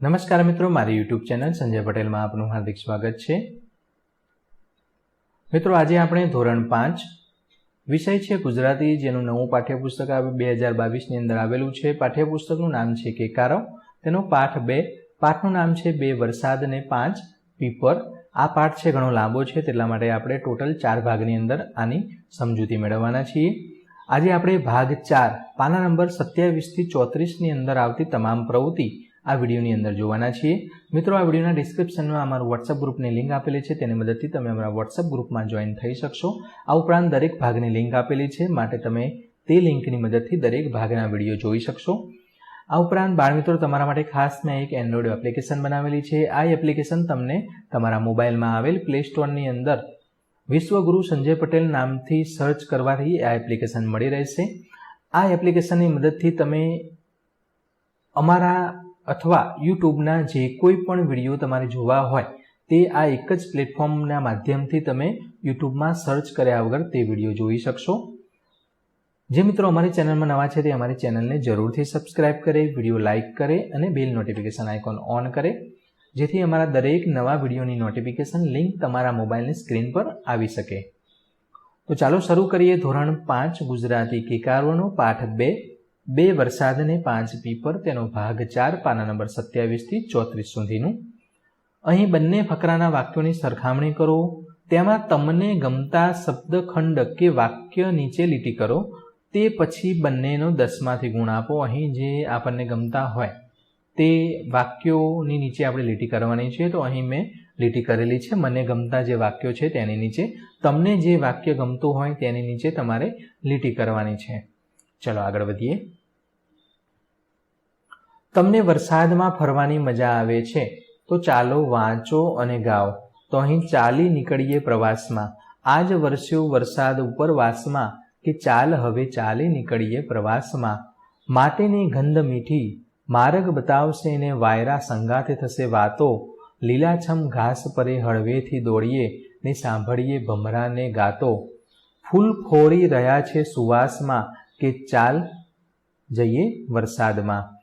નમસ્કાર મિત્રો, મારી યુટ્યુબ ચેનલ સંજય પટેલમાં આપનું હાર્દિક સ્વાગત છે. મિત્રો, આજે આપણે ધોરણ પાંચ વિષય છે ગુજરાતી, જેનું નવું પાઠ્યપુસ્તક બે હજાર બાવીસની અંદર આવેલું છે. પાઠ્યપુસ્તકનું નામ છે કેકારો. તેનો પાઠ બે, પાઠનું નામ છે બે વરસાદ અને પાંચ, પીપર. આ પાઠ છે ઘણો લાંબો છે, તેટલા માટે આપણે ટોટલ ચાર ભાગની અંદર આની સમજૂતી મેળવવાના છીએ. આજે આપણે ભાગ ચાર, પાના નંબર સત્યાવીસથી ચોત્રીસની અંદર આવતી તમામ પ્રવૃત્તિ આ વિડીયોની અંદર જોવાના છીએ. મિત્રો, આ વિડીયોના ડિસ્ક્રિપ્શનમાં અમારું વોટ્સઅપ ગ્રુપની લિંક આપેલી છે. તેની મદદથી તમે અમારા વોટ્સઅપ ગ્રુપમાં જોઈન થઈ શકશો. આ ઉપરાંત દરેક ભાગની લિંક આપેલી છે, માટે તમે તે લિંકની મદદથી દરેક ભાગના વીડિયો જોઈ શકશો. આ ઉપરાંત બાળમિત્રો તમારા માટે ખાસ મેં એક એન્ડ્રોઈડ એપ્લિકેશન બનાવેલી છે. આ એપ્લિકેશન તમને તમારા મોબાઈલમાં આવેલ પ્લે સ્ટોરની અંદર વિશ્વગુરુ સંજય પટેલ નામથી સર્ચ કરવાથી આ એપ્લિકેશન મળી રહેશે. આ એપ્લિકેશનની મદદથી તમે અમારા અથવા યુટ્યુબના જે કોઈ પણ વીડિયો તમારે જોવા હોય, તે આ એક જ પ્લેટફોર્મના માધ્યમથી તમે યુટ્યુબમાં સર્ચ કર્યા વગર તે વીડિયો જોઈ શકશો. જે મિત્રો અમારી ચેનલમાં નવા છે તે અમારી ચેનલને જરૂરથી સબસ્ક્રાઇબ કરે, વીડિયો લાઇક કરે અને બેલ નોટિફિકેશન આઇકોન ઓન કરે, જેથી અમારા દરેક નવા વિડીયોની નોટિફિકેશન લિંક તમારા મોબાઈલની સ્ક્રીન પર આવી શકે. તો ચાલો શરૂ કરીએ ધોરણ પાંચ ગુજરાતી કિકારોનો પાઠ બે. બે વરસાદને પાંચ પાંચ પીપર તેનો ભાગ ચાર પાના નંબર સત્યાવીસથી ચોત્રીસ સુધીનું. અહીં બંને ફકરાના વાક્યોની સરખામણી કરો. તેમાં તમને ગમતા શબ્દખંડ કે વાક્ય નીચે લીટી કરો. તે પછી બંનેનો દસમાંથી ગુણ આપો અહીં જે આપણને ગમતા હોય. તે વાક્યોની નીચે આપણે લીટી કરવાની છે તો અહીં મેં લીટી કરેલી છે. મને ગમતા જે વાક્યો છે તેની નીચે. તમને જે વાક્ય ગમતું હોય તેની નીચે તમારે લીટી કરવાની છે. ચલો આગળ વધીએ. તમને વરસાદમાં ફરવાની મજા આવે છે, તો ચાલો વાંચો અને ગાઓ. તો અહીં ચાલી નીકળીએ પ્રવાસમાં. આજ વરસ્યો વરસાદ ઉપરવાસમાં કે ચાલ હવે ચાલી નીકળીએ પ્રવાસમાં. માટેની ગંધ મીઠી, માર્ગ બતાવશે ને વાયરા સંગાથે થશે વાતો. લીલાછમ ઘાસ પરે હળવેથી દોડીએ ને સાંભળીએ ભમરાને ગાતો. ફૂલ ફોડી રહ્યા છે સુવાસમાં, કે ચાલ જઈએ વરસાદમાં.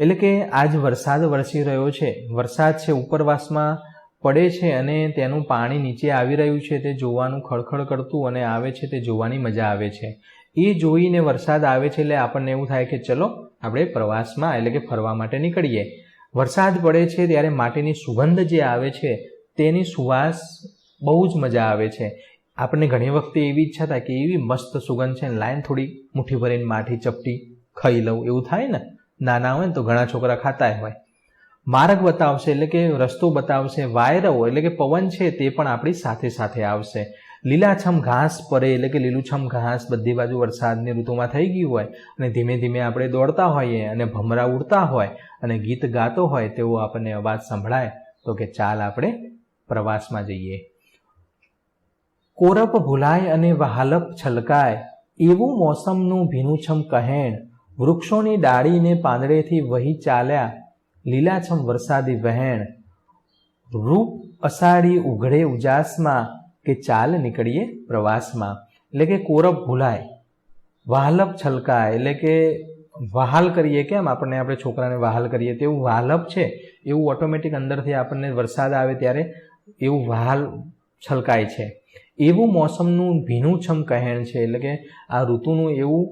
એટલે કે આજ વરસાદ વરસી રહ્યો છે. વરસાદ છે, ઉપરવાસમાં પડે છે અને તેનું પાણી નીચે આવી રહ્યું છે. તે જોવાનું ખળખળ કરતું અને આવે છે, તે જોવાની મજા આવે છે. એ જોઈને વરસાદ આવે છે એટલે આપણને એવું થાય કે ચલો, આપણે પ્રવાસમાં એટલે કે ફરવા માટે નીકળીએ. વરસાદ પડે છે ત્યારે માટીની સુગંધ જે આવે છે, તેની સુવાસ બહુ જ મજા આવે છે. આપણને ઘણી વખતે એવી ઈચ્છા થાય કે એવી મસ્ત સુગંધ છે લાઈન થોડી મુઠ્ઠી ભરીને માઠી ચપટી ખાઈ લઉં, એવું થાય ને? નાના હોય ને તો ઘણા છોકરા ખાતા હોય. માર્ગ બતાવશે એટલે કે રસ્તો બતાવશે વાયરવો એટલે કે પવન છે તે પણ આપણી સાથે સાથે આવશે. લીલાછમ ઘાસ પડે એટલે કે લીલુંછમ ઘાસ બધી બાજુ વરસાદની ઋતુમાં થઈ ગયું હોય અને ધીમે ધીમે આપણે દોડતા હોઈએ અને ભમરા ઉડતા હોય અને ગીત ગાતો હોય તેવો આપણને અવાજ સંભળાય, તો કે ચાલ આપણે પ્રવાસમાં જઈએ. કોરપ ભૂલાય અને વહાલપ છલકાય, એવું મોસમનું ભીનુંછમ કહેણ વૃક્ષોની ડાળીને પાંદડેથી વહી ચાલ્યા લીલાછમ વરસાદી વહેણ. રૂપ અષાઢી ઉઘડે ઉજાસમાં કે ચાલ નીકળીએ પ્રવાસમાં? એટલે કે કોરપ ભૂલાય, વાહલપ છલકાય. એટલે કે વહાલ કરીએ કેમ? આપણને આપણે છોકરાને વહાલ કરીએ તેવું વાહલપ છે? એવું ઓટોમેટિક અંદરથી આપણને વરસાદ આવે ત્યારે એવું વહાલ છલકાય છે. એવું મોસમનું ભીનું છમ કહેણ છે. એટલે કે આ ઋતુનું એવું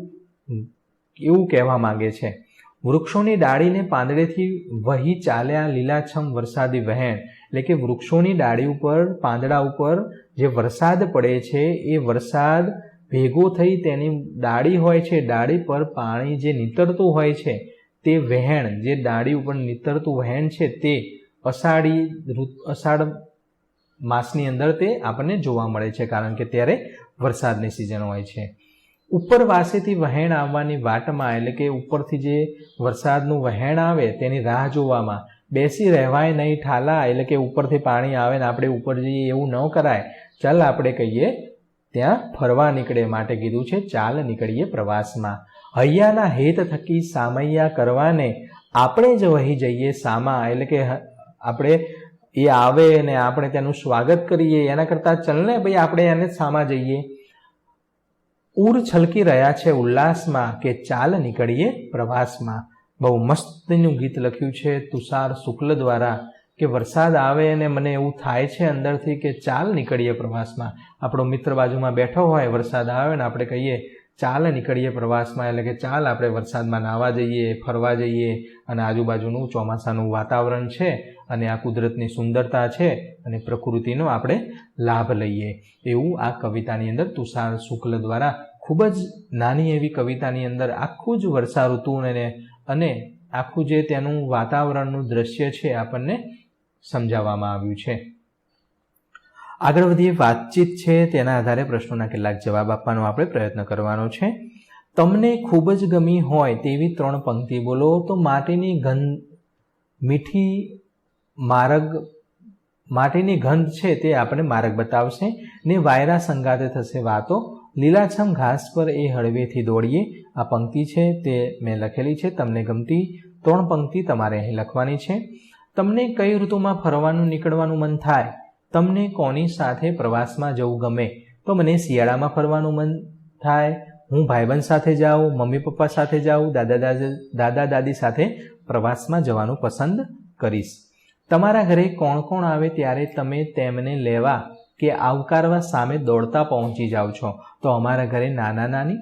એવું કહેવા માંગે છે. વૃક્ષોની ડાળીને પાંદડેથી વહી ચાલ્યા લીલાછમ વરસાદી વહેણ, એટલે કે વૃક્ષોની ડાળી ઉપર, પાંદડા ઉપર જે વરસાદ પડે છે, એ વરસાદ ભેગો થઈ તેની ડાળી હોય છે, ડાળી પર પાણી જે નીતરતું હોય છે, તે વહેણ, જે ડાળી ઉપર નીતરતું વહેણ છે, તે અષાઢી અષાઢ માસની અંદર તે આપણને જોવા મળે છે, કારણ કે ત્યારે વરસાદની સિઝન હોય છે. ઉપરવાસેથી વહેણ આવવાની વાટમાં, એટલે કે ઉપરથી જે વરસાદનું વહેણ આવે તેની રાહ જોવામાં, બેસી રહેવાય નહીં ઠાલા, એટલે કે ઉપરથી પાણી આવે ને આપણે ઉપર જઈએ એવું ન કરાય. ચાલ આપણે કહીએ, ત્યાં ફરવા નીકળે માટે કીધું છે, ચાલ નીકળીએ પ્રવાસમાં. હૈયાના હેત થકી સામૈયા કરવાને આપણે જ વહી જઈએ સામા, એટલે કે આપણે એ આવે ને આપણે તેનું સ્વાગત કરીએ, એના કરતાં ચલને ભાઈ આપણે એને સામા જઈએ. ઉર છલકી રહ્યા છે ઉલ્લાસમાં કે ચાલ નીકળીએ પ્રવાસમાં. બહુ મસ્તનું ગીત લખ્યું છે તુષાર શુક્લ દ્વારા કે વરસાદ આવે અને મને એવું થાય છે અંદરથી કે ચાલ નીકળીએ પ્રવાસમાં. આપણો મિત્ર બાજુમાં બેઠો હોય, વરસાદ આવે ને આપણે કહીએ ચાલ નીકળીએ પ્રવાસમાં, એટલે કે ચાલ આપણે વરસાદમાં નાહવા જઈએ, ફરવા જઈએ અને આજુબાજુનું ચોમાસાનું વાતાવરણ છે અને આ કુદરતની સુંદરતા છે અને પ્રકૃતિનો આપણે લાભ લઈએ. એવું આ કવિતાની અંદર તુષાર શુક્લ દ્વારા ખૂબ જ નાની એવી કવિતાની અંદર આખું જ વર્ષા ઋતુને અને આખું જે તેનું વાતાવરણનું દ્રશ્ય છે આપણને સમજાવવામાં આવ્યું છે. આગળ વધીએ, વાતચીત છે તેના આધારે પ્રશ્નોના કેટલાક જવાબ આપવાનો આપણે પ્રયત્ન કરવાનો છે. તમને ખૂબ જ ગમી હોય તેવી ત્રણ પંક્તિ બોલો તો માટીની ગંધ, મીઠી માર્ગ, માટીની ગંધ છે તે આપણે માર્ગ બતાવશે ને વાયરા સંગાતે થશે વાતો. લીલાછમ ઘાસ પર એ હળવેથી દોડીએ. આ પંક્તિ છે તે મેં લખેલી છે, તમને ગમતી ત્રણ પંક્તિ તમારે અહીં લખવાની છે. તમને કઈ ઋતુમાં ફરવાનું, નીકળવાનું મન થાય? તમને કોની સાથે પ્રવાસમાં જવું ગમે? તો મને શિયાળામાં ફરવાનું મન થાય. હું ભાઈબંધ સાથે જાઉં, મમ્મી પપ્પા સાથે જાઉં, દાદા દાદા દાદા દાદી સાથે પ્રવાસમાં જવાનું પસંદ કરીશ. તમારા ઘરે કોણ કોણ આવે ત્યારે તમે તેમને લેવા કે આવકારવા સામે દોડતા પહોંચી જાઓ છો? તો અમારા ઘરે નાના નાની,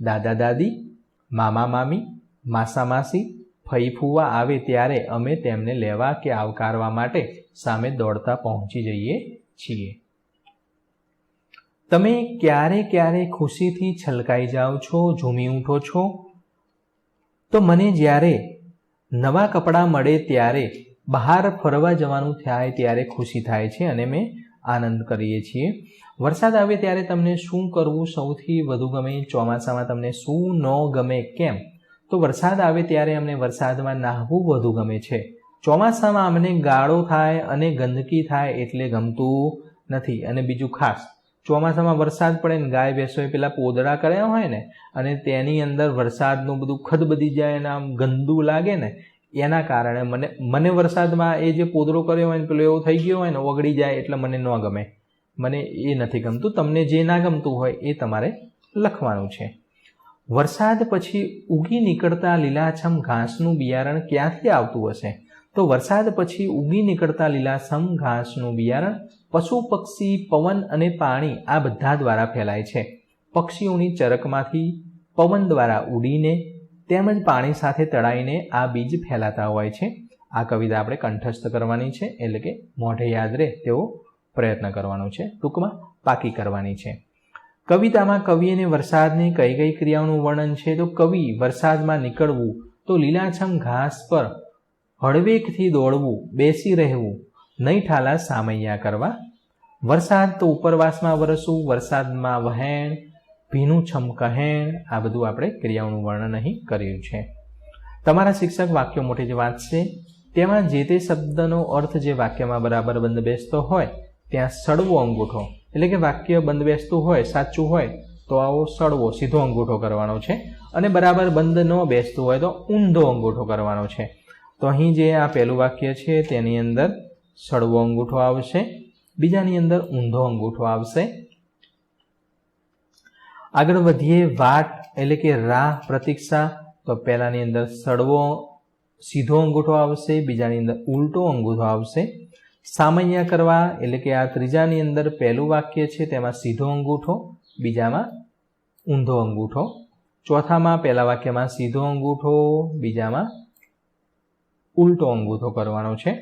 દાદા દાદી, મામા મામી, માસા માસી, ફઈ ફૂવા આવે ત્યારે અમે તેમને લેવા કે આવકારવા માટે સામે દોડતા પહોંચી જઈએ છીએ. તમે ક્યારે ક્યારે ખુશીથી છલકાઈ જાઓ છો, ઝૂમી ઉઠો છો? તો મને જ્યારે નવા કપડાં મળે ત્યારે, બહાર ફરવા જવાનું થાય ત્યારે ખુશી થાય છે અને મેં આનંદ કરીએ છીએ. વરસાદ આવે ત્યારે તમને શું કરવું સૌથી વધુ ગમે? ચોમાસામાં તમને શું ન ગમે? કેમ? તો વરસાદ આવે ત્યારે અમને વરસાદમાં નાહવું વધુ ગમે છે. ચોમાસામાં અમને ગાળો થાય અને ગંદકી થાય એટલે ગમતું નથી. અને બીજું ખાસ, ચોમાસામાં વરસાદ પડે ને ગાય ભેંસોએ પેલા પોદળા કર્યા હોય ને, અને તેની અંદર વરસાદનું બધું ખદબદી જાય અને આમ ગંદુ લાગે ને, એના કારણે મને મને વરસાદમાં એ જે પોદળો કર્યો હોય ને પેલો એવો થઈ ગયો હોય ને, ઓગળી જાય એટલે મને ન ગમે. મને એ નથી ગમતું. તમને જે ના ગમતું હોય એ તમારે લખવાનું છે. વરસાદ પછી ઉગી નીકળતા લીલાછમ ઘાસનું બિયારણ ક્યાંથી આવતું હશે? તો વરસાદ પછી ઉગી નીકળતા લીલાછમ ઘાસનું બિયારણ, પશુ, પક્ષી, પવન અને પાણી આ બધા દ્વારા ફેલાય છે. પક્ષીઓની ચરકમાંથી પવન દ્વારા ઉડીને તેમજ પાણી સાથે તળાઈને આ બીજ ફેલાતા હોય છે. આ કવિતા આપણે કંઠસ્થ કરવાની છે, એટલે કે મોઢે યાદ રહે તેવો પ્રયત્ન કરવાનો છે. ટૂંકમાં પાકી કરવાની છે. કવિતામાં કવિ અને વરસાદની કઈ કઈ ક્રિયાઓનું વર્ણન છે? તો કવિ વરસાદમાં નીકળવું, તો લીલાછમ ઘાસ પર હળવેકથી દોડવું, બેસી રહેવું, નહીં ઠાલા સામૈયા કરવા. વરસાદ તો ઉપરવાસમાં વરસવું વરસાદમાં વહેણ, ભીનું છમકહેણ આ બધું આપણે ક્રિયાઓનું વર્ણન અહીં કર્યું છે. તમારા શિક્ષક વાક્યો મોટી જે વાંચશે તેમાં જે તે શબ્દનો અર્થ જે વાક્યમાં બરાબર બંધ બેસતો હોય, ત્યાં સડવો અંગૂઠો. એટલે કે વાક્ય બંધ બેસતું હોય, સાચું હોય, તો આવો સડવો સીધો અંગૂઠો કરવાનો છે. અને બરાબર બંધ ન બેસતું હોય તો ઊંધો અંગૂઠો કરવાનો છે. તો અહીં જે આ પહેલું વાક્ય છે, તેની અંદર સડવો અંગૂઠો આવશે. બીજાની અંદર ઊંધો અંગૂઠો આવશે. આગળ વધીએ વાટ એટલે કે રાહ પ્રતીક્ષા. તો પહેલાની અંદર સડવો સીધો અંગૂઠો આવશે, બીજાની અંદર ઉલટો અંગૂઠો આવશે. સામાન્ય કરવા એટલે કે આ ત્રીજાની અંદર પહેલું વાક્ય છે, તેમાં સીધો અંગૂઠો, બીજામાં ઊંધો અંગૂઠો. ચોથામાં પહેલા વાક્યમાં સીધો અંગૂઠો, બીજામાં ઉલટો અંગૂઠો કરવાનો છે.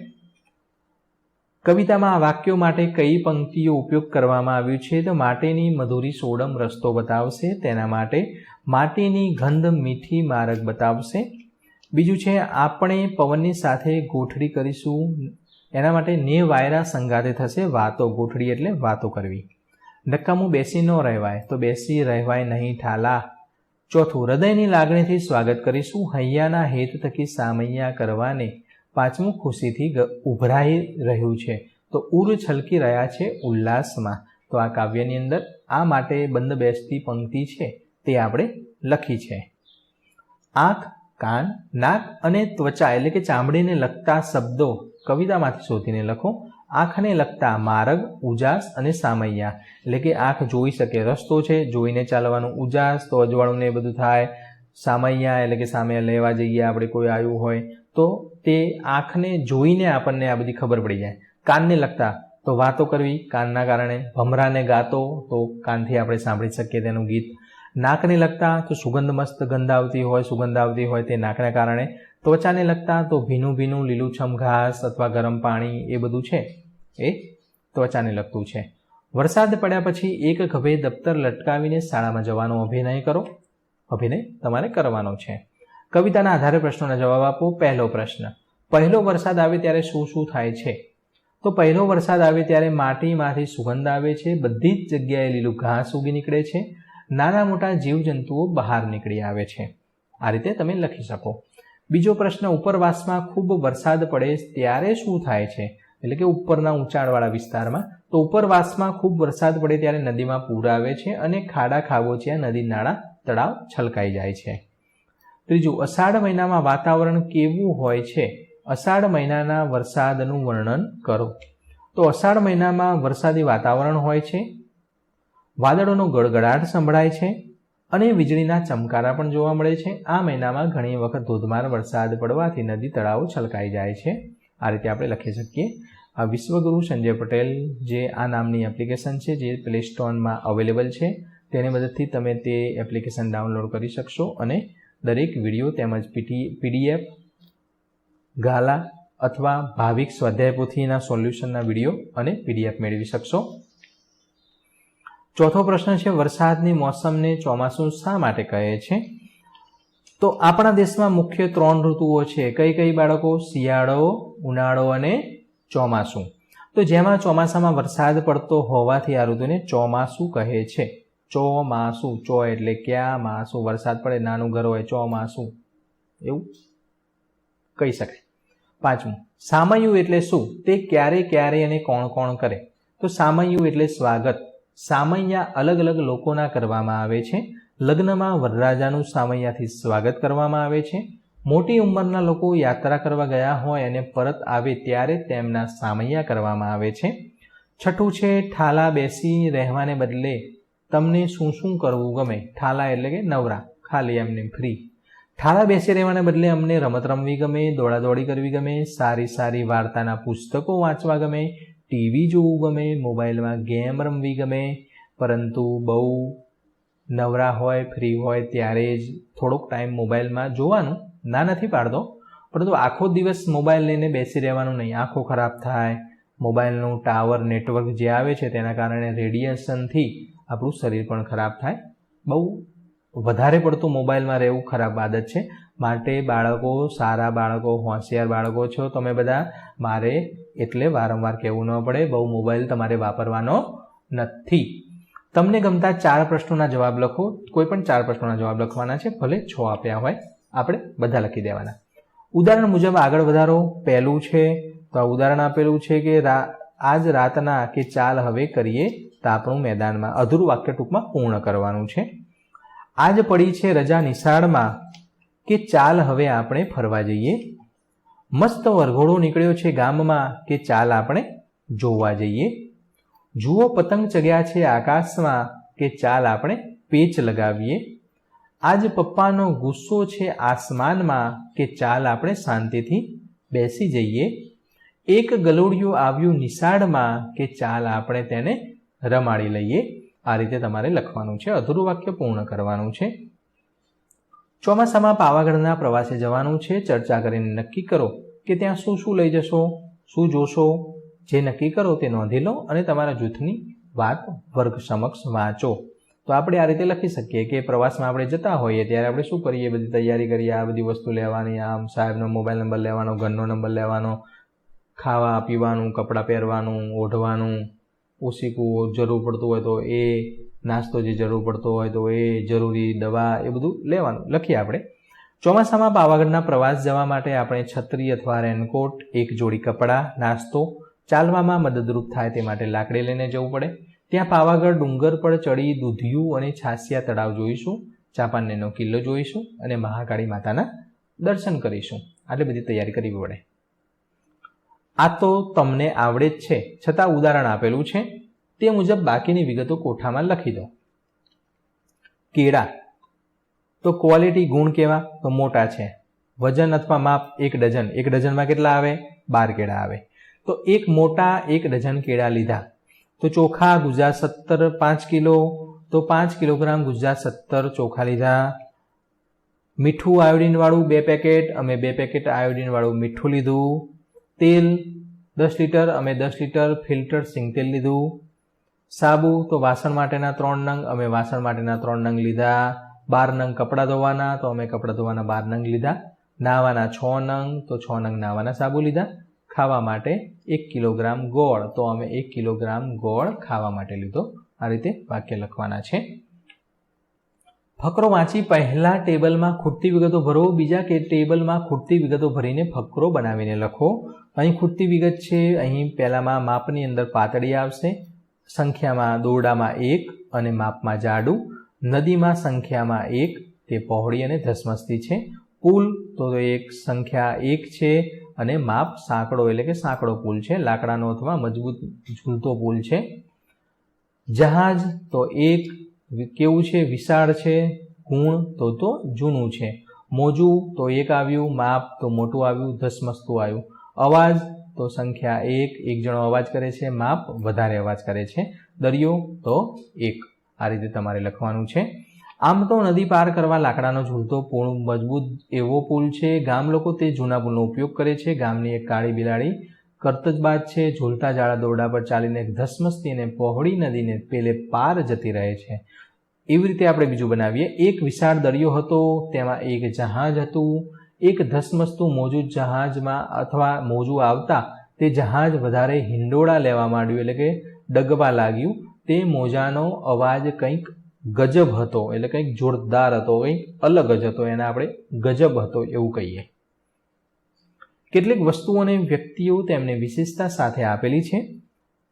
કવિતામાં આ વાક્યો માટે કઈ પંક્તિઓ ઉપયોગ કરવામાં આવ્યું છે તો માટેની મધુરી સોડમ રસ્તો બતાવશે, તેના માટે માટીની ગંધ મીઠી માર્ગ બતાવશે. બીજું છે, આપણે પવનની સાથે ગોઠડી કરીશું, એના માટે ને વાયરા સંગાતે થશે, વાતો ગોઠડી એટલે વાતો કરવી. નક્કામું બેસી ન રહેવાય, તો બેસી રહેવાય નહીં ઠાલા. ચોથું, હૃદયની લાગણીથી સ્વાગત કરીશું હૈયાના હેત થકી સામૈયા કરવાને. પાંચમું, ખુશીથી ઉભરાઈ રહ્યું છે. તો ઉર છલકી રહ્યા છે ઉલ્લાસમાં. તો આ કાવ્યની અંદર આ માટે બંધ બેસતી પંક્તિ છે, તે આપણે લખી છે. આંખ, કાન, નાક અને ત્વચા એટલે કે ચામડીને લગતા શબ્દો કવિતામાંથી શોધીને લખો. આંખને લગતા માર્ગ, ઉજાસ અને સામૈયા. એટલે કે આંખ જોઈ શકે, રસ્તો છે, જોઈને ચાલવાનું ઉજાસ, તો અજવાળું ને બધું થાય. સામૈયા એટલે કે સામે લેવા જઈએ, આપણે કોઈ આવ્યું હોય, તો તે આંખને જોઈને આપણને આ બધી ખબર પડી જાય. કાનને લગતા, તો વાતો કરવી, કાનના કારણે ભમરાને ગાતો, તો કાનથી આપણે સાંભળી શકીએ તેનું ગીત. નાકને લગતા, તો સુગંધ મસ્ત ગંધ આવતી હોય, સુગંધ આવતી હોય તે નાકના કારણે ત્વચાને લગતા તો ભીનું ભીનું લીલુંછમ ઘાસ અથવા ગરમ પાણી એ બધું છે? એ ત્વચાને લગતું છે. વરસાદ પડ્યા પછી એક ખભે દફતર લટકાવીને શાળામાં જવાનો અભિનય કરો. અભિનય તમારે કરવાનો છે. કવિતાના આધારે પ્રશ્નોના જવાબ આપો. પહેલો પ્રશ્ન, પહેલો વરસાદ આવે ત્યારે શું શું થાય છે? તો પહેલો વરસાદ આવે ત્યારે માટીમાંથી સુગંધ આવે છે. બધી જ જગ્યાએ લીલું ઘાસ ઉગી નીકળે છે. નાના મોટા જીવજંતુઓ બહાર નીકળી આવે છે. આ રીતે તમે લખી શકો. બીજો પ્રશ્ન, ઉપરવાસમાં ખૂબ વરસાદ પડે ત્યારે શું થાય છે? એટલે કે ઉપરના ઊંચાણવાળા વિસ્તારમાં. તો ઉપરવાસમાં ખૂબ વરસાદ પડે ત્યારે નદીમાં પૂર આવે છે અને ખાડા ખાબોચિયા નદી નાળા તળાવ છલકાઈ જાય છે. ત્રીજું અષાઢ મહિનામાં વાતાવરણ કેવું હોય છે? અષાઢ મહિનાના વરસાદનું વર્ણન કરો. તો અષાઢ મહિનામાં વરસાદી વાતાવરણ હોય છે. વાદળોનો ગડગડાટ સંભળાય છે. અને વીજળીના ચમકારા પણ જોવા મળે છે. આ મહિનામાં ઘણી વખત ધોધમાર વરસાદ પડવાથી નદી તળાવો છલકાઈ જાય છે. આ રીતે આપણે લખી શકીએ. આ વિશ્વગુરુ સંજય પટેલ જે આ નામની એપ્લિકેશન છે, જે પ્લે સ્ટોરમાં અવેલેબલ છે, તેની મદદથી તમે તે એપ્લિકેશન ડાઉનલોડ કરી શકશો અને દરેક વીડિયો તેમજ પીટી, પીડીએફ, ગાલા અથવા ભાવિક સ્વાધ્યાય પોથીના સોલ્યુશનના વીડિયો અને પીડીએફ મેળવી શકશો. ચોથો પ્રશ્ન છે, વરસાદની મોસમને ચોમાસું શા માટે કહે છે? તો આપણા દેશમાં મુખ્ય ત્રણ ઋતુઓ છે. કઈ કઈ બાળકો? શિયાળો, ઉનાળો અને ચોમાસું. તો જેમાં ચોમાસામાં વરસાદ પડતો હોવાથી આ ઋતુને ચોમાસું કહે છે. ચોમાસું, ચો એટલે ક્યાં માસું? વરસાદ પડે નાનું ઘર હોય ચોમાસું. એવું કહી શકાય. પાંચમું, સામયું એટલે શું? તે ક્યારે ક્યારે અને કોણ કોણ કરે? તો સામયું એટલે સ્વાગત. સામૈયા અલગ અલગ લોકોના કરવામાં આવે છે. લગ્નમાં વરરાજાનું સામૈયાથી સ્વાગત કરવામાં આવે છે. મોટી ઉંમરના લોકો યાત્રા કરવા ગયા હોય અને પરત આવે ત્યારે તેમના સામૈયા કરવામાં આવે છે. છઠ્ઠું છે, ઠાલા બેસી રહેવાને બદલે તમને શું શું કરવું ગમે? ઠાલા એટલે કે નવરા, ખાલી એમને ફ્રી ઠાલા બેસી રહેવાને બદલે અમને રમત રમવી ગમે, દોડાદોડી કરવી ગમે, સારી સારી વાર્તાના પુસ્તકો વાંચવા ગમે ટીવી જોવું ગમે, મોબાઈલમાં ગેમ રમવી ગમે, પરંતુ બહુ નવરા હોય, ફ્રી હોય, ત્યારે જ થોડોક ટાઈમ મોબાઈલમાં જોવાનું ના નથી પાડતો. પરંતુ આખો દિવસ મોબાઈલ લઈને બેસી રહેવાનું નહીં. આંખો ખરાબ થાય, મોબાઈલનું ટાવર નેટવર્ક જે આવે છે તેના કારણે રેડિયેશનથી આપણું શરીર પણ ખરાબ થાય. બહુ વધારે પડતું મોબાઈલમાં રહેવું ખરાબ આદત છે. માટે બાળકો, સારા બાળકો, હોશિયાર બાળકો છો તમે બધા, મારે એટલે વારંવાર કહેવું ન પડે, બહુ મોબાઈલ તમારે વાપરવાનો નથી. તમને ગમતા ચાર પ્રશ્નોના જવાબ લખો, કોઈ પણ ચાર પ્રશ્નોના જવાબ લખવાના છે, ભલે છ આપ્યા હોય, આપણે બધા લખી દેવાના. ઉદાહરણ મુજબ આગળ વધારો, પહેલું છે, તો આ ઉદાહરણ આપેલું છે કે આજ રાતના કે ચાલ હવે કરીએ તાપણું મેદાનમાં અધૂરું વાક્ય ટૂંકમાં પૂર્ણ કરવાનું છે. આજ પડી છે રજા નિશાળમાં કે ચાલ હવે આપણે ફરવા જઈએ? મસ્ત વરઘોડો નીકળ્યો છે ગામમાં કે ચાલ આપણે જોવા જઈએ? જુઓ પતંગ ચગ્યા છે આકાશમાં કે ચાલ આપણે પેચ લગાવીએ? આજ પપ્પાનો ગુસ્સો છે આસમાનમાં કે ચાલ આપણે શાંતિથી બેસી જઈએ? એક ગલોડિયું આવ્યું નિશાળમાં કે ચાલ આપણે તેને રમાડી લઈએ? આ રીતે તમારે લખવાનું છે, અધૂરું વાક્ય પૂર્ણ કરવાનું છે. ચોમાસામાં પાવાગઢના પ્રવાસે જવાનું છે. ચર્ચા કરીને નક્કી કરો કે ત્યાં શું શું લઈ જશો, શું જોશો, જે નક્કી કરો તે નોંધી લો અને તમારા જૂથની વાત વર્ગ સમક્ષ વાંચો. તો આપણે આ રીતે લખી શકીએ કે પ્રવાસમાં આપણે જતા હોઈએ ત્યારે આપણે શું કરીએ? બધી તૈયારી કરીએ, આ બધી વસ્તુ લેવાની, આમ સાહેબનો મોબાઈલ નંબર લેવાનો, ઘરનો નંબર લેવાનો, ખાવા પીવાનું, કપડાં પહેરવાનું, ઓઢવાનું, ઓશીકું જરૂર પડતું હોય તો એ નાસ્તો જે જરૂર પડતો હોય તો એ જરૂરી દવા એ બધું લેવાનું. લખીએ આપણે. ચોમાસામાં પાવાગઢના પ્રવાસ જવા માટે આપણે છત્રી અથવા રેનકોટ, એક જોડી કપડાં, નાસ્તો ચાલવામાં મદદરૂપ થાય તે માટે લાકડી લઈને જવું પડે. ત્યાં પાવાગઢ ડુંગર પર ચડી દૂધિયું અને છાસિયા તળાવ જોઈશું, ચાપાનેનો કિલ્લો જોઈશું અને મહાકાળી માતાના દર્શન કરીશું. આટલી બધી તૈયારી કરવી પડે. આ તો તમને આવડે જ છે. છતાં ઉદાહરણ આપેલું છે. તે મુજબ બાકીની વિગતો કોઠામાં લખી દો. કેળા. તો ક્વોલિટી ગુણ કેવા? તો મોટા છે. વજન અથવા માપ એક ડઝન. એક ડઝનમાં કેટલા આવે? બાર કેળા આવે. તો એક મોટા એક ડઝન કેળા લીધા. તો ચોખા ગુજરાત સત્તર પાંચ કિલો. તો પાંચ કિલોગ્રામ ગુજરાત સત્તર ચોખા લીધા. મીઠું આયોડિનવાળું બે પેકેટ. અમે બે પેકેટ આયોડિનવાળું મીઠું લીધું. તેલ દસ લીટર. અમે દસ લીટર ફિલ્ટર સિંગતેલ લીધું. સાબુ તો વાસણ માટેના ત્રણ નંગ, અમે વાસણ માટેના ત્રણ નંગ લીધા. બાર નંગ કપડાં ધોવાના, તો અમે કપડાં ધોવાના બાર નંગ લીધા. નાવાના છ નંગ, તો છ નંગ નાહવાના સાબુ લીધા. ખાવા માટે એક કિલોગ્રામ ગોળ, તો અમે એક કિલોગ્રામ ગોળ ખાવા માટે લીધો. આ રીતે વાક્ય લખવાના છે. ફકરો વાંચી પહેલા ટેબલમાં ખૂટતી વિગતો ભરો, બીજા કે ટેબલમાં ખૂટતી વિગતો ભરીને ફકરો બનાવીને લખો. અહીં ખૂટતી વિગત છે, અહીં પહેલામાં માપની અંદર પાતળી આવશે. સંખ્યામાં દોરડામાં એક અને માપમાં જાડું. નદીમાં સંખ્યામાં એક, તે પહોળી અને ધસમસતી છે. પુલ, તો એક સંખ્યા એક છે અને માપ સાંકડો એટલે કે સાંકડો પુલ છે. લાકડાનો અથવા મજબૂત ઝૂલતો પુલ છે. જહાજ, તો એક, કેવું છે? વિશાળ છે. ગુણ તો તો જૂનું છે. મોજું, તો એક આવ્યું. માપ, તો મોટું આવ્યું. ધસમસતું આવ્યું. અવાજ તો સંખ્યા એક એક જણો અવાજ કરે છે, માપ વધારે અવાજ કરે છે, દરિયો તો એક. આ રીતે તમારે લખવાનું છે. આમ તો નદી પાર કરવા લાકડાનો ઝૂલતો પુલ મજબૂત એવો પુલ છે. ગામ લોકો તે જૂના પુલનો ઉપયોગ કરે છે. ગામની એક કાળી બિલાડી કરતજબાજ છે. ઝૂલતા જાળા દોરડા પર ચાલીને ધસમસતી અને પહોળી નદીને પેલે પાર જતી રહે છે. એવી રીતે આપણે બીજું બનાવીએ. એક વિશાળ દરિયો હતો. તેમાં એક જહાજ હતું. એક ધસમસતું મોજું જહાજમાં અથવા મોજું આવતા તે જહાજ વધારે હિંડોળા લેવા માંડ્યું, એટલે કે ડગવા લાગ્યું. તે મોજાનો અવાજ કંઈક ગજબ હતો, એટલે કંઈક જોરદાર હતો, કંઈક અલગ જ હતો, એને આપણે ગજબ હતો એવું કહીએ. કેટલીક વસ્તુઓ અને વ્યક્તિઓ તેમને વિશેષતા સાથે આપેલી છે.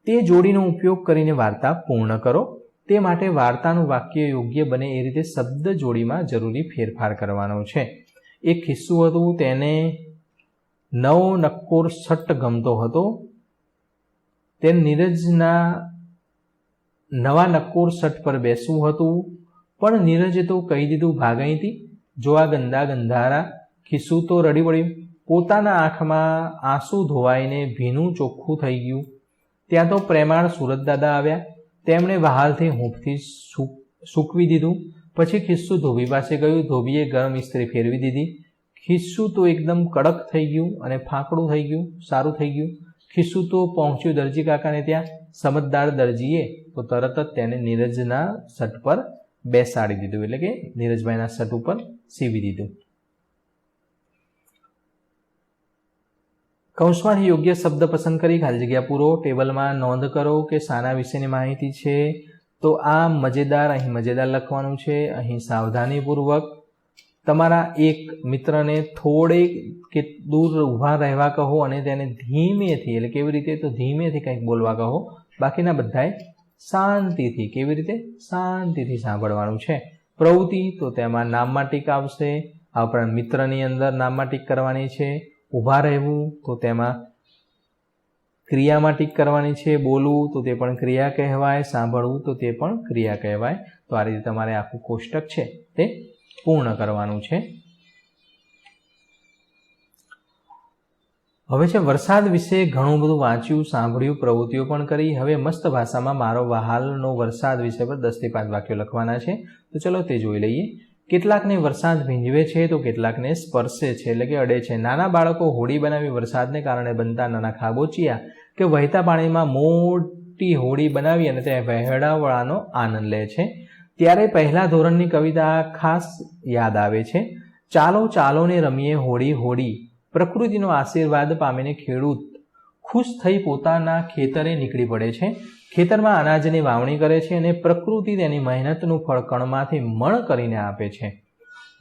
તે જોડીનો ઉપયોગ કરીને વાર્તા પૂર્ણ કરો. તે માટે વાર્તાનું વાક્ય યોગ્ય બને એ રીતે શબ્દ જોડીમાં જરૂરી ફેરફાર કરવાનો છે. એક ખિસ્સું હતું, તેને નવ નક્કોર સટ્ટ ગમતો હતો. તે નીરજના નવા નક્કોર સટ પર બેસવું હતું, પણ નીરજે તો કહી દીધું ભાગાઈથી, જો આ ગંદા ગંધારા ખિસ્સું તો રડી પડ્યું પોતાના આંખમાં આંસુ ધોવાઈને ભીનું ચોખ્ખું થઈ ગયું. ત્યાં તો પ્રેમાળ સુરત દાદા આવ્યા. તેમણે વહાલથી હૂંફથી સૂકવી દીધું. પછી ખિસ્સું ધોબી પાસે ગયું ધોબીએ ગરમ ઇસ્ત્રી ફેરવી દીધી. ખિસ્સું તો એકદમ કડક થઈ ગયું અને ફાંકડું થઈ ગયું, સારું થઈ ગયું. ખિસ્સું તો પહોંચ્યું દરજી કાકાને ત્યાં. સમજદાર દરજીએ, તો તરત જ તેને નીરજના સટ પર બેસાડી દીધું. એટલે કે નીરજભાઈના સટ ઉપર સીવી દીધું. કૌંસમાંથી યોગ્ય શબ્દ પસંદ કરી. ખાલી જગ્યા પૂરો. ટેબલમાં નોંધ કરો કે શાના વિશેની માહિતી છે. તો આ મજેદાર, અહીં મજેદાર લખવાનું છે. અહીં સાવધાનીપૂર્વક તમારા એક મિત્રને થોડે કે દૂર ઊભા રહેવા કહો અને તેને ધીમેથી, એટલે કેવી રીતે? તો ધીમેથી કંઈક બોલવા કહો. બાકીના બધાએ શાંતિથી, કેવી રીતે? શાંતિથી સાંભળવાનું છે. પ્રવૃત્તિ તો તેમાં નામમાં ટીક આવશે. આ ઉપરાંત મિત્રની અંદર નામમાં ટીક કરવાની છે. ઊભા રહેવું તો તેમાં ક્રિયામાં ટીક કરવાની છે, બોલવું તો તે પણ ક્રિયા કહેવાય, સાંભળવું તો તે પણ ક્રિયા કહેવાય. તો આ રીતે તમારે આખું કોષ્ટક છે તે પૂર્ણ કરવાનું છે. હવે છે, વરસાદ વિશે ઘણું બધું વાંચ્યું, સાંભળ્યું, પ્રવૃત્તિઓ પણ કરી. હવે મસ્ત ભાષામાં મારો વહાલનો વરસાદ વિષય પર દસથી પાંચ વાક્યો લખવાના છે. તો ચલો તે જોઈ લઈએ. કેટલાકને વરસાદ ભીંજવે છે તો કેટલાકને સ્પર્શે છે. એટલે કે અડે છે. નાના બાળકો હોડી બનાવી વરસાદને કારણે બનતા નાના ખાબોચિયા કે વહેતા પાણીમાં મોટી હોડી બનાવી અને તે વહેડાવવાનો આનંદ લે છે. ત્યારે પહેલા ધોરણની કવિતા ખાસ યાદ આવે છે. ચાલો ચાલોને રમીએ હોડી હોડી પ્રકૃતિનો આશીર્વાદ પામીને ખેડૂત ખુશ થઈ પોતાના ખેતરે નીકળી પડે છે. ખેતરમાં અનાજની વાવણી કરે છે અને પ્રકૃતિ તેની મહેનતનું ફળ કણમાંથી મણ કરીને આપે છે.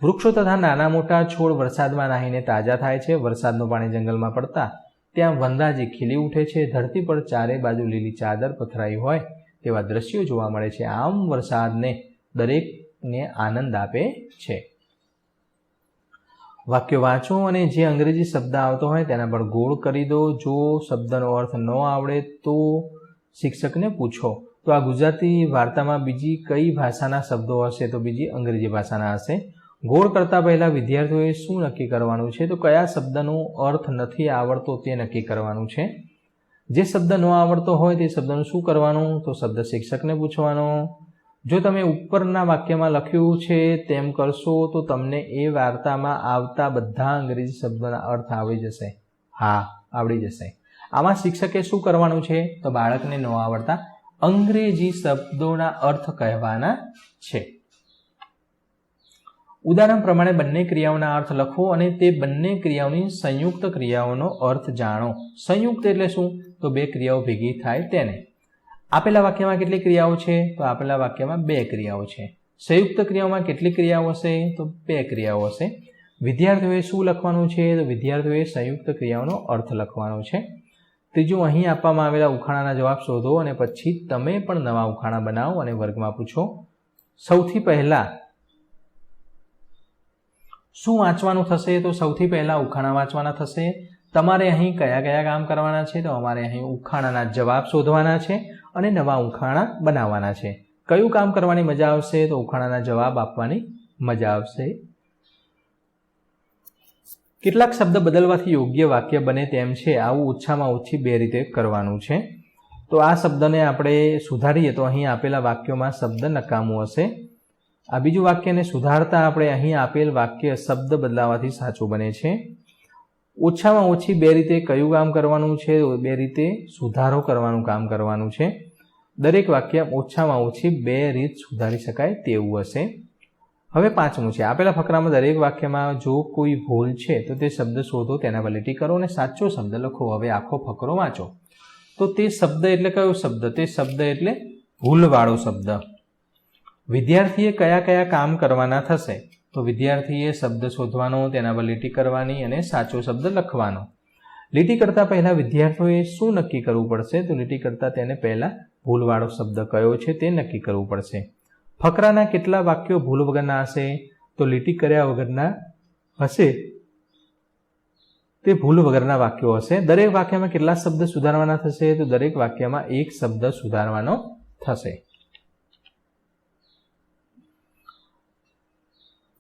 વૃક્ષો તથા નાના મોટા છોડ વરસાદમાં નાહીને તાજા થાય છે. વરસાદનું પાણી જંગલમાં પડતા ત્યાં વંદાજી ખીલી ઉઠે છે. ધરતી પર ચારે બાજુ લીલી ચાદર પથરાઈ હોય તેવા દ્રશ્યો જોવા મળે છે. આમ વરસાદને દરેકને આનંદ આપે છે. વાક્ય વાંચો અને જે અંગ્રેજી શબ્દ આવતો હોય તેના પર ગોળ કરી દો. જો શબ્દનો અર્થ ન આવડે તો શિક્ષકને પૂછો. તો આ ગુજરાતી વાર્તામાં બીજી કઈ ભાષાના શબ્દો હશે? તો બીજી અંગ્રેજી ભાષાના હશે. ગોળ કરતા પહેલા વિદ્યાર્થીઓએ શું નક્કી કરવાનું છે? તો કયા શબ્દનો અર્થ નથી આવડતો તે નક્કી કરવાનું છે. જે શબ્દ ન આવડતો હોય તે શબ્દનું શું કરવાનું? તો શબ્દ શિક્ષકને પૂછવાનો. જો તમે ઉપરના વાક્યમાં લખ્યું છે, તેમ કરશો તો તમને એ વાર્તામાં આવતા બધા અંગ્રેજી શબ્દોના અર્થ આવડી જશે. હા, આવડી જશે. આમાં શિક્ષકે શું કરવાનું છે? તો બાળકને ન આવડતા અંગ્રેજી શબ્દોના અર્થ કહેવાના છે. ઉદાહરણ પ્રમાણે બંને ક્રિયાઓના અર્થ લખો અને તે બંને ક્રિયાઓની સંયુક્ત ક્રિયાઓનો અર્થ જાણો. સંયુક્ત એટલે શું? તો બે ક્રિયાઓ ભેગી થાય તેને. આપેલા વાક્યમાં કેટલી ક્રિયાઓ છે? તો આપેલા વાક્યમાં બે ક્રિયાઓ છે. સંયુક્ત ક્રિયાઓમાં કેટલી ક્રિયાઓ હશે? તો બે ક્રિયાઓ હશે. વિદ્યાર્થીઓએ શું લખવાનું છે? તો વિદ્યાર્થીઓએ સંયુક્ત ક્રિયાઓનો અર્થ લખવાનો છે. ત્રીજું, અહીં આપવામાં આવેલા ઉખાણાના જવાબ શોધો અને પછી તમે પણ નવા ઉખાણા બનાવો અને વર્ગમાં પૂછો. સૌથી પહેલા, શું વાંચવાનું થશે? તો સૌથી પહેલા ઉખાણા વાંચવાના થશે. તમારે અહીં કયા કયા કામ કરવાના છે? તો અમારે અહીં ઉખાણાના જવાબ શોધવાના છે. અને નવા ઉખાણા બનાવવાના છે. કયું કામ કરવાની મજા આવશે તો ઉખાણાના જવાબ આપવાની મજા આવશે. કેટલાક શબ્દ બદલવાથી યોગ્ય વાક્ય બને તેમ છે. આવું ઓછામાં ઓછી બે રીતે કરવાનું છે. તો આ શબ્દને આપણે સુધારીએ તો અહીં આપેલા વાક્યોમાં શબ્દ નકામું હશે. આ બીજું વાક્યને સુધારતા આપણે અહીં આપેલ વાક્ય શબ્દ બદલાવાથી સાચું બને છે. ઓછામાં ઓછી બે રીતે કયું કામ કરવાનું છે, બે રીતે સુધારો કરવાનું કામ કરવાનું છે. દરેક વાક્ય ઓછામાં ઓછી બે રીત સુધારી શકાય તેવું હશે. હવે પાંચમું છે. આપેલા ફકરામાં દરેક વાક્યમાં જો કોઈ ભૂલ છે, તો તે શબ્દ શોધો, તેના પર કરો અને સાચો શબ્દ લખો. હવે આખો ફકરો વાંચો. તો તે શબ્દ એટલે કયો શબ્દ? તે શબ્દ એટલે ભૂલવાળો શબ્દ. વિદ્યાર્થીએ કયા કયા કામ કરવાના થશે? તો વિદ્યાર્થીએ શબ્દ શોધવાનો, તેના પર લીટી કરવાની અને સાચો શબ્દ લખવાનો. લીટી કરતા પહેલા વિદ્યાર્થીઓએ શું નક્કી કરવું પડશે? તો લીટી કરતા તેને પહેલા ભૂલવાળો શબ્દ કયો છે તે નક્કી કરવું પડશે. ફકરાના કેટલા વાક્યો ભૂલ વગરના હશે? તો લીટી કર્યા વગરના હશે? તે ભૂલ વગરના વાક્યો હશે. દરેક વાક્યમાં કેટલા શબ્દ સુધારવાના થશે? તો દરેક વાક્યમાં એક શબ્દ સુધારવાનો થશે.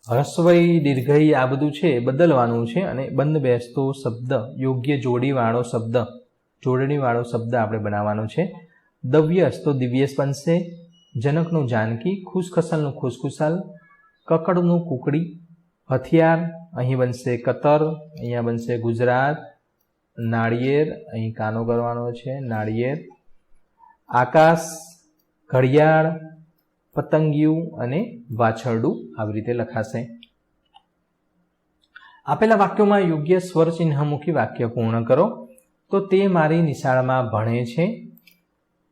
હસ્વઈ દીર્ઘઈ આ બધું છે બદલવાનું છે અને બંધ બેસતો શબ્દ, યોગ્ય જોડીવાળો શબ્દ, જોડણીવાળો શબ્દ આપણે બનાવવાનો છે. દવ્યસ તો દિવ્યસ બનશે, જનકનું જાનકી, ખુશખસલનું ખુશખુશાલ, કકડનું કુકડી, હથિયાર, અહીં બનશે કતર, અહીંયા બનશે ગુજરાત, નાળિયેર, અહીં કાનો કરવાનો છે, નાળિયેર, આકાશ, ઘડિયાળ પતંગિયું અને વાછરડું આવી રીતે લખાશે. આપેલા વાક્યોમાં યોગ્ય સ્વર ચિહ્ન મૂકી વાક્ય પૂર્ણ કરો. તો તે મારી નિશાળમાં ભણે છે.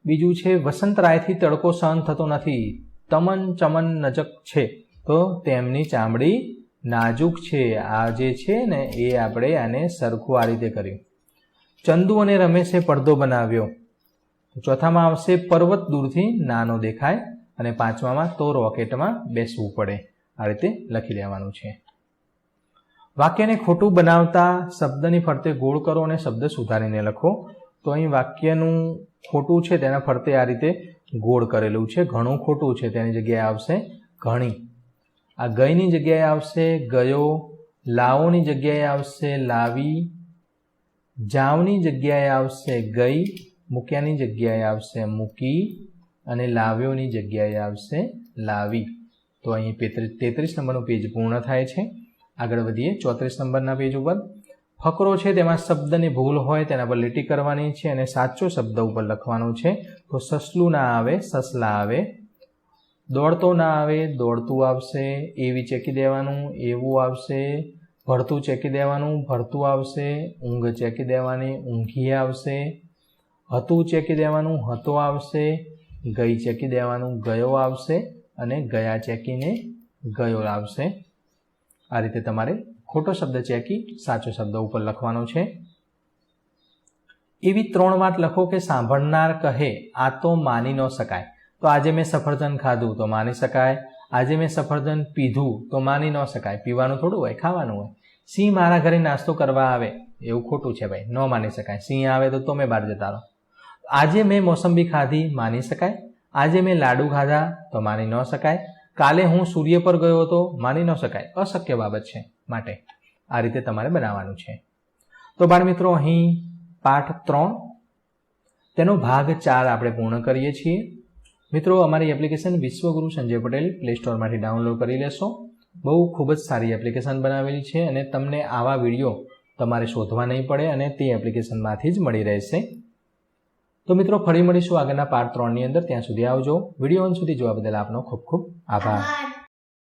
બીજું છે વસંતરાયથી તડકો સહન થતો નથી. તમન ચમન નજક છે. તો તેમની ચામડી નાજુક છે. આ જે છે ને, એ આપણે આને સરખું આ રીતે કર્યું. ચંદુ અને રમેશે પડદો બનાવ્યો. ચોથામાં આવશે, પર્વત દૂરથી નાનો દેખાય. અને પાંચમામાં તો રોકેટમાં બેસવું પડે. આ રીતે લખી લેવાનું છે. વાક્યને ખોટું બનાવતા શબ્દની ફરતે ગોળ કરો અને શબ્દ સુધારીને લખો. તો અહીં વાક્યનું ખોટું છે તેના ફરતે આ રીતે ગોળ કરેલું છે. ઘણું ખોટું છે, તેની જગ્યાએ આવશે ઘણી. આ ગઈની જગ્યાએ આવશે, ગયો. લાવોની જગ્યાએ આવશે, લાવી. જાવની જગ્યાએ આવશે, ગઈ. મૂક્યાની જગ્યાએ આવશે, મૂકી. અને લાવ્યોની જગ્યાએ આવશે લાવી. તો અહીં તેત્રીસ નંબરનું પેજ પૂર્ણ થાય છે. આગળ વધીએ, ચોત્રીસ નંબરના પેજ ઉપર. ફકરો છે તેમાં શબ્દની ભૂલ હોય તેના પર લીટી કરવાની છે અને સાચો શબ્દ ઉપર લખવાનો છે. તો સસલું ના આવે, સસલા આવે. દોડતો ના આવે, દોડતું આવશે. એવી ચેકી દેવાનું, એવું આવશે. ભરતું ચેકી દેવાનું, ભરતું આવશે. ઊંઘ ચેકી દેવાની, ઊંઘી આવશે. હતું ચેકી દેવાનું હતો આવશે. ગઈ ચેકી દેવાનું ગયો આવશે અને ગયા ચેકીને ગયો આવશે આ રીતે તમારે ખોટો શબ્દ ચેકી, સાચો શબ્દ ઉપર લખવાનો છે. એવી ત્રણ વાત લખો કે સાંભળનાર કહે, આ તો માની ન શકાય. તો આજે મેં સફરજન ખાધું તો માની શકાય. આજે મેં સફરજન પીધું તો માની ન શકાય. પીવાનું થોડું હોય, ખાવાનું હોય. સિંહ મારા ઘરે નાસ્તો કરવા આવે. એવું ખોટું છે ભાઈ, ન માની શકાય. સિંહ આવે તો તમે બહાર જતા રહો. આજે મેં મોસંબી ખાધી માની શકાય? આજે મેં લાડુ ખાધા તો માની ન શકાય? કાલે હું સૂર્ય પર ગયો હતો માની ન શકાય? અશક્ય બાબત છે માટે. આ રીતે તમારે બનાવવાનું છે. તો બાળ મિત્રો, અહીં પાઠ ત્રણ. તેનો ભાગ ચાર આપણે પૂર્ણ કરીએ છીએ. મિત્રો, અમારી એપ્લિકેશન વિશ્વગુરુ સંજય પટેલ પ્લે સ્ટોરમાંથી ડાઉનલોડ કરી લેશો. બહુ ખૂબ જ સારી એપ્લિકેશન બનાવેલી છે અને તમને આવા વીડિયો તમારે શોધવા નહીં પડે અને તે એપ્લિકેશનમાંથી જ મળી રહેશે. તો મિત્રો, ફરી મળીશું આગળના પાર્ટ ત્રણની અંદર. ત્યાં સુધી આવજો. વીડિયો અંત સુધી જોવા બદલ આપનો ખૂબ ખૂબ આભાર.